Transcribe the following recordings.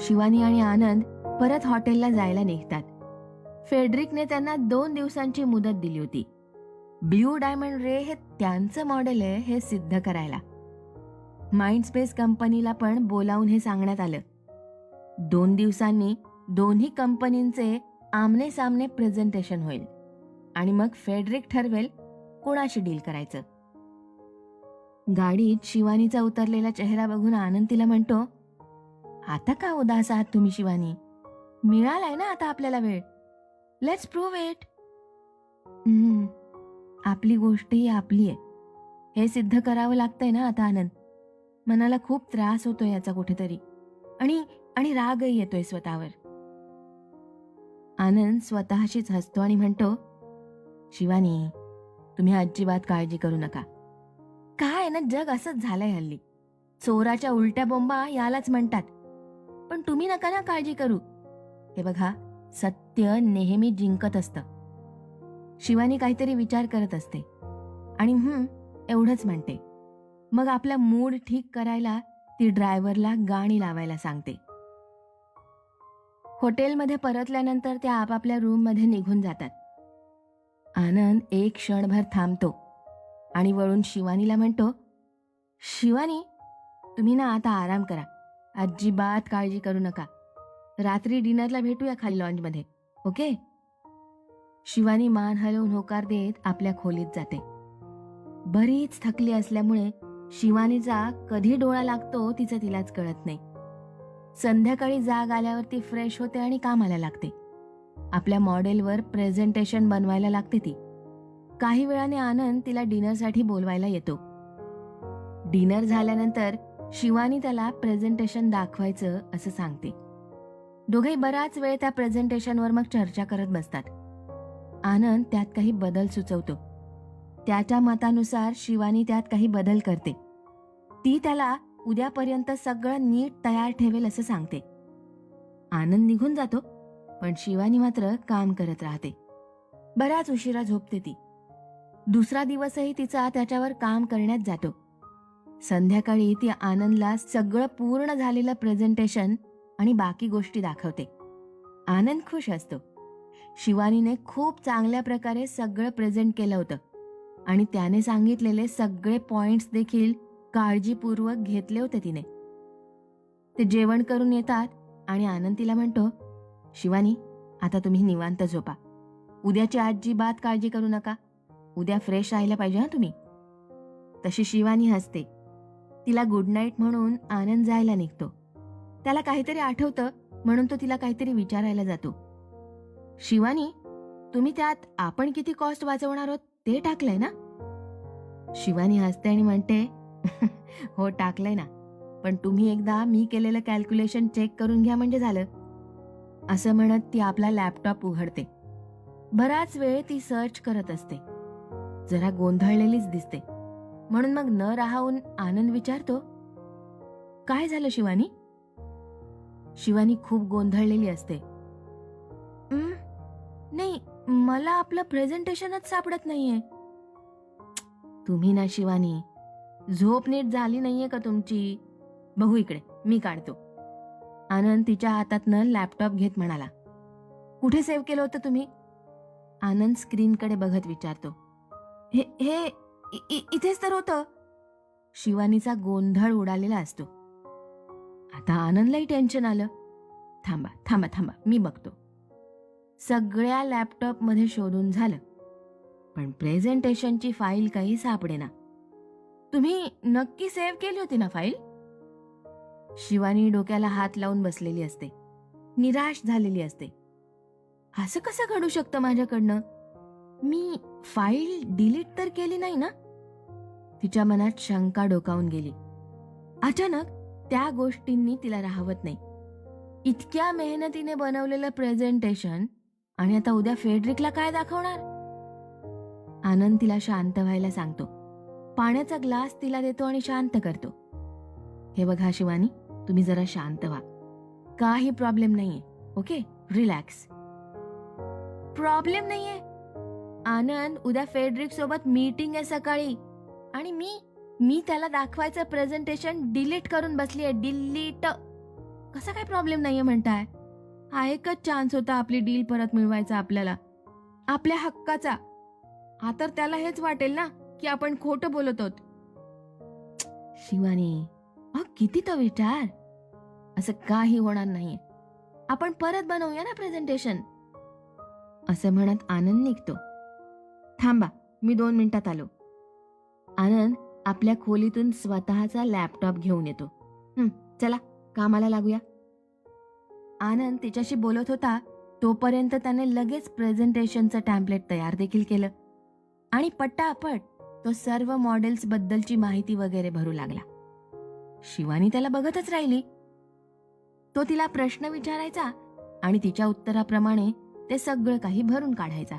शिवानी आणि आनंद परत हॉटेलला जायला निघतात. फेडरिकने त्यांना दोन दिवसांची मुदत दिली होती. ब्ल्यू डायमंड रे हे त्यांचं मॉडेल आहे हे सिद्ध करायला. माइंड स्पेस कंपनीला पण बोलावून हे सांगण्यात आलं. दोन दिवसांनी दोन्ही कंपनींचे आमने सामने प्रेझेंटेशन होईल आणि मग फेडरिक ठरवेल कोणाशी डील करायचं. गाडीत शिवानीचा उतरलेला चेहरा बघून आनंद तिला म्हणतो आता का उदास आहात तुम्ही शिवानी? मिळालाय ना आता आपल्याला वेळ. लेट्स प्रूव्ह इट आपली गोष्ट ही आपली आहे. हे सिद्ध करावं लागतंय ना आता आनंद. मनाला खूप त्रास होतोय याचा कुठेतरी. आणि आणि रागही येतोय स्वतःवर. आनंद स्वतःशीच हसतो आणि म्हणतो शिवानी तुम्ही अजिबात काळजी करू नका. काय ना जग असंच झालंय हल्ली. चोराच्या उलट्या बोंबा यालाच म्हणतात. पण तुम्ही नका ना काळजी करू. हे बघा सत्य नेहमी जिंकत असतं. शिवानी काहीतरी विचार करत असते. आणि हम्म एवढंच म्हणते. मग आपला मूड ठीक करायला ती ड्रायव्हरला गाणी लावायला सांगते. हॉटेलमध्ये परतल्यानंतर त्या आपापल्या रूममध्ये निघून जातात. आनंद एक क्षणभर थांबतो आणि वळून शिवानीला म्हणतो शिवानी तुम्ही ना आता आराम करा. अजिबात काळजी करू नका. रात्री डिनरला भेटूया खाली लॉन्जमध्ये ओके? शिवानी मान हलवून होकार देत आपल्या खोलीत जाते. बरीच थकली असल्यामुळे शिवानीचा कधी डोळा लागतो तिचं तिलाच कळत नाही. संध्याकाळी जाग आल्यावर ती फ्रेश होते आणि कामाला लागते. आपल्या मॉडेलवर प्रेझेंटेशन बनवायला लागते ती. काही वेळाने आनंद तिला डिनरसाठी बोलवायला येतो. डिनर झाल्यानंतर शिवानी त्याला प्रेझेंटेशन दाखवायचं असं सांगते. दोघेही बराच वेळ त्या प्रेझेंटेशनवर मग चर्चा करत बसतात. आनंद त्यात काही बदल सुचवतो. त्याच्या मतानुसार शिवानी त्यात काही बदल करते. ती त्याला उद्यापर्यंत सगळं नीट तयार ठेवेल असं सांगते. आनंद निघून जातो पण शिवानी मात्र काम करत राहते. बराच उशिरा झोपते ती. दुसरा दिवसही तिचा त्याच्यावर काम करण्यात जातो. संध्याकाळी ती आनंदला सगळं पूर्ण झालेलं प्रेझेंटेशन आणि बाकी गोष्टी दाखवते. आनंद खुश असतो. शिवानीने खूप चांगल्या प्रकारे सगळं प्रेझेंट केलं होतं. आणि त्याने सांगितलेले सगळे पॉइंट्स देखील काळजीपूर्वक घेतले होते तिने. ते जेवण करून येतात आणि आनंद तिला म्हणतो शिवानी आता तुम्ही निवांत झोपा. उद्याची अजिबात काळजी करू नका. उद्या फ्रेश राहायला पाहिजे हा तुम्ही. तशी शिवानी हसते. तिला गुड नाईट म्हणून आनंद जायला निघतो. त्याला काहीतरी आठवतं म्हणून तो तिला काहीतरी विचारायला जातो. शिवानी तुम्ही त्यात आपण किती कॉस्ट वाचवणार आहोत ते टाकलंय ना? शिवानी हसते आणि म्हणते हो टाकलंय ना. पण तुम्ही एकदा मी केलेलं कॅल्क्युलेशन चेक करून घ्या म्हणजे झालं. असं म्हणत ती आपला लॅपटॉप उघडते. बराच वेळ ती सर्च करत असते. जरा गोंधळलेलीच दिसते. म्हणून मग न राहून आनंद विचारतो काय झालं शिवानी? शिवानी खूप गोंधळलेली असते. नाही मला आपलं प्रेझेंटेशनच सापडत नाहीये. तुम्ही ना शिवानी झोप नीट झाली नाहीये का तुमची? बघू इकडे मी काढतो. आनंद तिच्या हातातनं लॅपटॉप घेत म्हणाला कुठे सेव्ह केलं होतं तुम्ही? आनंद स्क्रीनकडे बघत विचारतो हे हे इथेच तर होतं. शिवानीचा गोंधळ उडालेला असतो. आता आनंदलाही टेन्शन आलं. थांबा थांबा थांबा मी बघतो. सगळ्या लॅपटॉपमध्ये शोधून झालं. पण प्रेझेंटेशनची फाईल काही सापडेना. तुम्ही नक्की सेव्ह केली होती ना फाईल शिवानी डोक्याला हात लावून बसलेली असते. निराश झालेली असते. असं कसं घडू शकतं माझ्याकडनं? मी फाईल डिलीट तर केली नाही ना? तिच्या मनात शंका डोकावून गेली. अचानक त्या गोष्टींनी तिला राहवत नाही. इतक्या मेहनतीने बनवलेलं प्रेझेंटेशन आणि आता उद्या फेडरिकला काय दाखवणार? आनंद तिला शांत व्हायला सांगतो. पाण्याचा ग्लास तिला देतो आणि शांत करतो. हे बघा शिवानी तुम्ही जरा शांत व्हा. काही प्रॉब्लेम नाहीये ओके रिलॅक्स प्रॉब्लेम नाहीये. आनंद उद्या फेडरिक सोबत मीटिंग आहे सकाळी. आणि मी मी त्याला दाखवायचं प्रेझेंटेशन डिलीट करून बसली आहे डिलीट कसा काय प्रॉब्लेम नाहीये म्हणताय? हा एकच चान्स होता आपली डील परत मिळवायचा आपल्याला. आपल्या हक्काचा. हा तर त्याला हेच वाटेल ना की आपण खोटं बोलत आहोत. शिवानी अहो किती तो विचार. असं काही होणार नाहीये. आपण परत बनवूया ना प्रेझेंटेशन असं म्हणत आनंद निघतो. थांबा मी दोन मिनिटात आलो. आनंद आपल्या खोलीतून स्वतःचा लॅपटॉप घेऊन येतो. चला कामाला लागूया. आनंद तिच्याशी बोलत होता तोपर्यंत त्याने लगेच प्रेझेंटेशनचं टॅम्पलेट तयार देखील केलं. आणि पट्टापट तो सर्व मॉडेल्स बद्दलची माहिती वगैरे भरू लागला. शिवानी त्याला बघतच राहिली. तो तिला प्रश्न विचारायचा आणि तिच्या उत्तराप्रमाणे ते सगळं काही भरून काढायचा.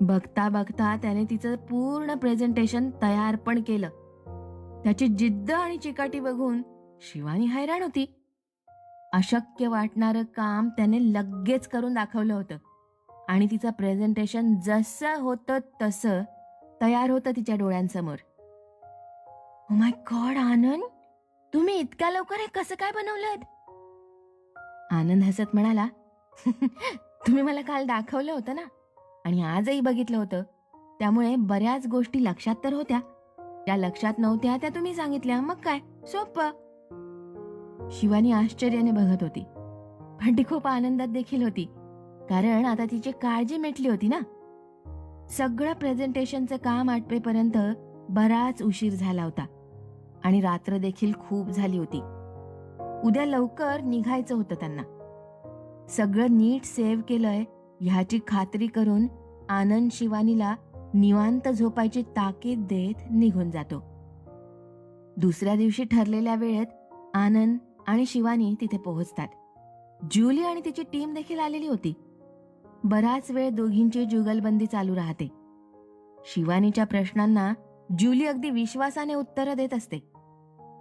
बघता बघता त्याने तिचं पूर्ण प्रेझेंटेशन तयार पण केलं. त्याची जिद्द आणि चिकाटी बघून शिवानी हैराण होती. अशक्य वाटणारं काम त्याने लगेच करून दाखवलं होतं. आणि तिचं प्रेझेंटेशन जसं होतं तसं तयार होतं तिच्या डोळ्यांसमोर. Oh my god Anand! तुम्ही इतक्या लवकर हे कसं काय बनवलं आनंद हसत म्हणाला तुम्ही मला काल दाखवलं होतं ना? आणि आजही बघितलं होतं. त्यामुळे बऱ्याच गोष्टी लक्षात तर होत्या. त्या लक्षात नव्हत्या त्या तुम्ही सांगितल्या. मग काय? सोप. शिवानी आश्चर्याने बघत होती. पण ती खूप आनंदात देखील होती. कारण आता तिची काळजी मिटली होती ना. सगळं प्रेझेंटेशनचं काम आटपेपर्यंत बराच उशीर झाला होता. आणि रात्र देखील खूप झाली होती. उद्या लवकर निघायचं होतं त्यांना. सगळं नीट सेव्ह केलंय. ह्याची खात्री करून आनंद शिवानीला निवांत झोपायची ताकीद देत निघून जातो. दुसऱ्या दिवशी ठरलेल्या वेळेत आनंद आणि शिवानी तिथे पोहोचतात. ज्युली आणि तिची टीम देखील आलेली होती. बराच वेळ दोघींची जुगलबंदी चालू राहते. शिवानीच्या प्रश्नांना ज्युली अगदी विश्वासाने उत्तरं देत असते.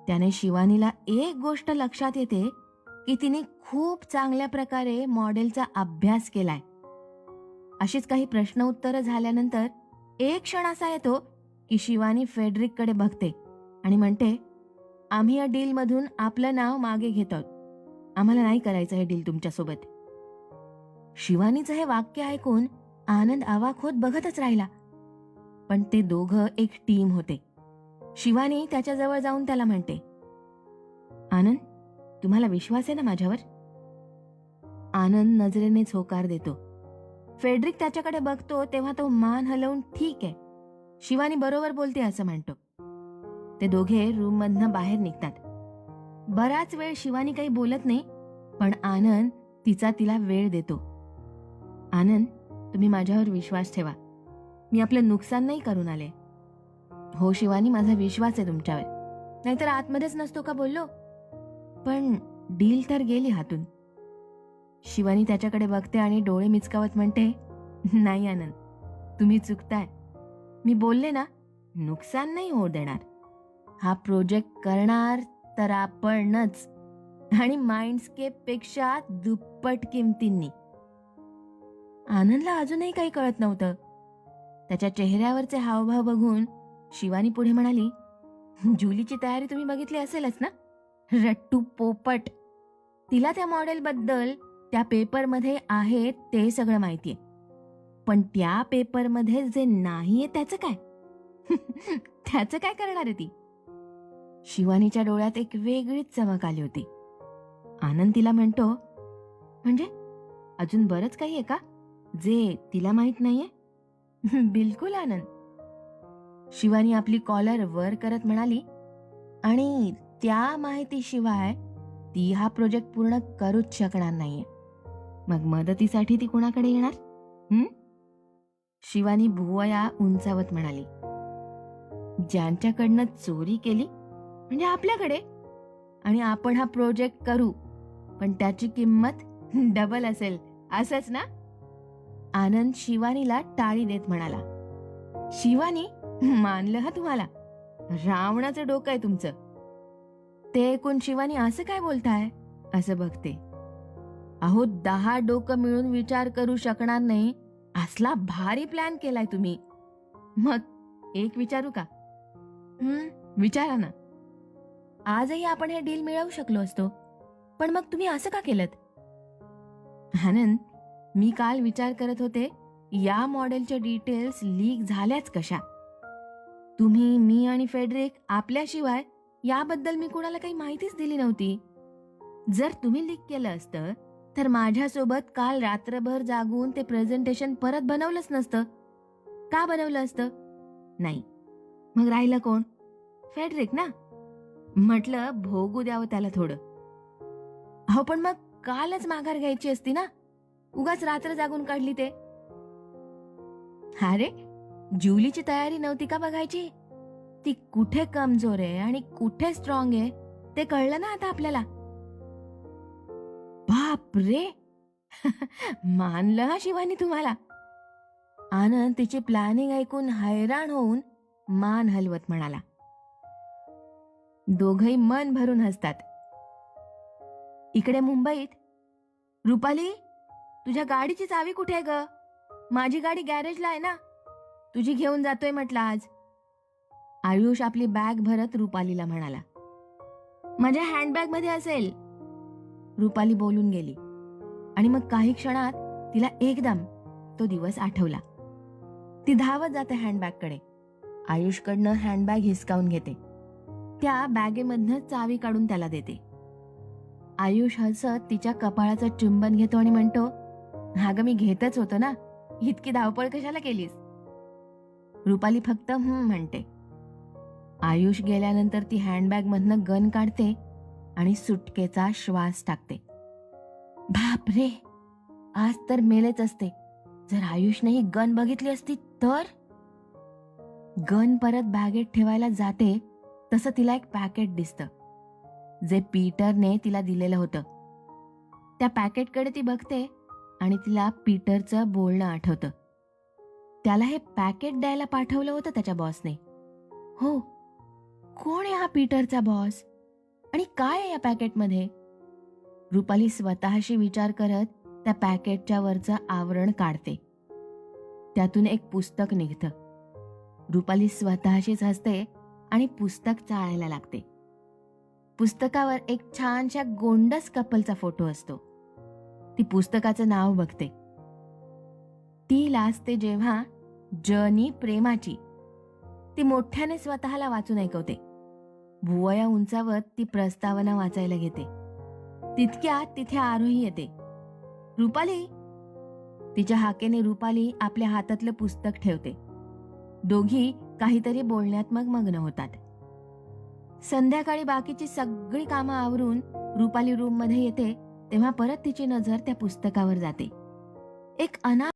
त्याने शिवानीला एक गोष्ट लक्षात येते की तिने खूप चांगल्या प्रकारे मॉडेलचा अभ्यास केलाय. अशीच काही प्रश्न उत्तरं झाल्यानंतर एक क्षण असा येतो की शिवानी फेडरिककडे बघते आणि म्हणते आम्ही या डीलमधून आपलं नाव मागे घेत आहोत आम्हाला नाही करायचं हे डील तुमच्यासोबत. शिवानीचं हे वाक्य ऐकून आनंद आवाक होत बघतच राहिला. पण ते दोघं एक टीम होते. शिवानी त्याच्याजवळ जाऊन त्याला म्हणते आनंद तुम्हाला विश्वास आहे ना माझ्यावर? आनंद नजरेने झोकार देतो. फेडरिक त्याच्याकडे बघतो तेव्हा तो मान हलवून ठीक आहे. शिवानी बरोबर बोलते असं म्हणतो. ते दोघे रूम मधनं बाहेर निघतात. बराच वेळ शिवानी काही बोलत नाही पण आनंद तिचा तिला वेळ देतो. आनंद तुम्ही माझ्यावर विश्वास ठेवा. मी आपलं नुकसान नाही करून आले. हो शिवानी माझा विश्वास आहे तुमच्यावर. नाहीतर आतमध्येच नसतो का बोललो? पण डील तर गेली हातून. शिवानी त्याच्याकडे बघते आणि डोळे मिचकावत म्हणते नाही आनंद तुम्ही चुकताय. मी बोलले ना नुकसान नाही होऊ देणार. हा प्रोजेक्ट करणार तर आपणच आणि माइंडस्केपपेक्षा दुप्पट किमतींनी. आनंदला अजूनही काही कळत नव्हतं. त्याच्या चेहऱ्यावरचे हावभाव बघून शिवानी पुढे म्हणाली जुलीची तयारी तुम्ही बघितली असेलच ना? रट्टू पोपट. तिला त्या मॉडेलबद्दल त्या पेपरमध्ये आहे ते सगळं माहितीये पण त्या पेपरमध्ये जे नाहीये त्याचं काय? त्याचं काय करणार आहे ती? शिवानीच्या डोळ्यात एक वेगळीच चमक आली होती. आनंद तिला म्हणतो म्हणजे? अजून बरंच काही आहे का? जे तिला माहीत नाहीये? बिलकुल आनंद. शिवानी आपली कॉलर वर करत म्हणाली आणि त्या माहितीशिवाय ती हा प्रोजेक्ट पूर्ण करूच शकणार नाहीये. मग मदतीसाठी ती कोणाकडे येणार? हं? शिवानी भुवया उंचावत म्हणाली ज्यांच्याकडनं चोरी केली म्हणजे आपल्याकडे. आणि आपण हा प्रोजेक्ट करू पण त्याची किंमत डबल असेल असंच ना? आनंद शिवानीला टाळी देत म्हणाला शिवानी मानलं हा तुम्हाला? रावणाचं डोकं आहे तुमचं. ते ऐकून शिवानी असं काय बोलताय? असं बघते. अहो दहा डोकं मिळून विचार करू शकणार नाही. असला भारी प्लॅन केलाय तुम्ही. मग एक विचारू का? हम्म विचारा ना. आजही आपण हे डील मिळवू शकलो असतो. पण मग तुम्ही असं का केलं आनंद मी काल विचार करत होते या मॉडेलच्या डिटेल्स लीक झाल्याच कशा? तुम्ही मी आणि फेडरिक आपल्याशिवाय याबद्दल मी कुणाला काही माहितीच दिली नव्हती. जर तुम्ही लीक केलं असतं तर माझ्यासोबत काल रात्रभर जागून ते प्रेझेंटेशन परत बनवलंच नसतं. का बनवलं असतं? नाही. मग राहिलं कोण? फेडरिक ना? म्हटलं भोगू द्यावं त्याला थोडं. अहो पण मग कालच माघार घ्यायची असती ना? उगाच रात्र जागून काढली ते. अरे जुलीची तयारी नव्हती का बघायची? ती कुठे कमजोर आहे आणि कुठे स्ट्रॉंग आहे ते कळलं ना आता आपल्याला? बापरे. मानलं हा शिवानी तुम्हाला. आनंद तिची प्लॅनिंग ऐकून हैराण होऊन मान हलवत म्हणाला. दोघही मन भरून हसतात. इकडे मुंबईत रुपाली तुझ्या गाडीची चावी कुठे आहे ग? माझी गाडी गॅरेजला आहे ना? तुझी घेऊन जातोय म्हटलं आज. आयुष आपली बॅग भरत रुपालीला म्हणाला. माझ्या हँडबॅगमध्ये असेल. रुपाली बोलून गेली. आणि मग काही क्षणात तिला एकदम तो दिवस आठवला. ती धावत जाते हँडबॅगकडे आयुषकडनं हँडबॅग हिसकावून घेते. त्या बॅगेमधनं चावी काढून त्याला देते. आयुष हसत तिच्या कपाळाचं चुंबन घेतो आणि म्हणतो हा ग मी घेतच होतो ना. इतकी धावपळ कशाला केलीस? रुपाली फक्त हं म्हणते. आयुष गेल्यानंतर ती हँडबॅग मधनं गन काढते आणि सुटकेचा श्वास टाकते. बाप रे आज तर मेलेच असते. जर आयुषने ही गन बघितली असती तर? गन परत बॅगेत ठेवायला जाते तसं तिला एक पॅकेट दिसतं. जे पीटरने तिला दिलेलं होतं. त्या पॅकेटकडे ती बघते आणि तिला पीटरचं बोलणं आठवतं. त्याला हे पॅकेट द्यायला पाठवलं होतं त्याच्या बॉसने. हो. कोण आहे हा पीटरचा बॉस? आणि काय आहे या पॅकेटमध्ये? रुपाली स्वतःशी विचार करत त्या पॅकेटच्या वरचं आवरण काढते. त्यातून एक पुस्तक निघतं. रुपाली स्वतःशीच हसते आणि पुस्तक चाळायला लागते. पुस्तकावर एक छानशा गोंडस कपलचा फोटो असतो. ती पुस्तकाचं नाव बघते. ती लाजते जेव्हा जर्नी प्रेमाची. ती मोठ्याने स्वतःला वाचून ऐकवते. भुवया उंचावत ती प्रस्तावना वाचायला घेते. तितक्यात तिथे आरोही येते. रुपाली? तिच्या हाकेने रुपाली आपल्या हातातलं पुस्तक ठेवते. दोघी काहीतरी बोलण्यात मग मग्न होतात. संध्याकाळी बाकीची सगळी कामं आवरून रुपाली रूममध्ये येते तेव्हा परत तिची नजर त्या पुस्तकावर जाते. एक अना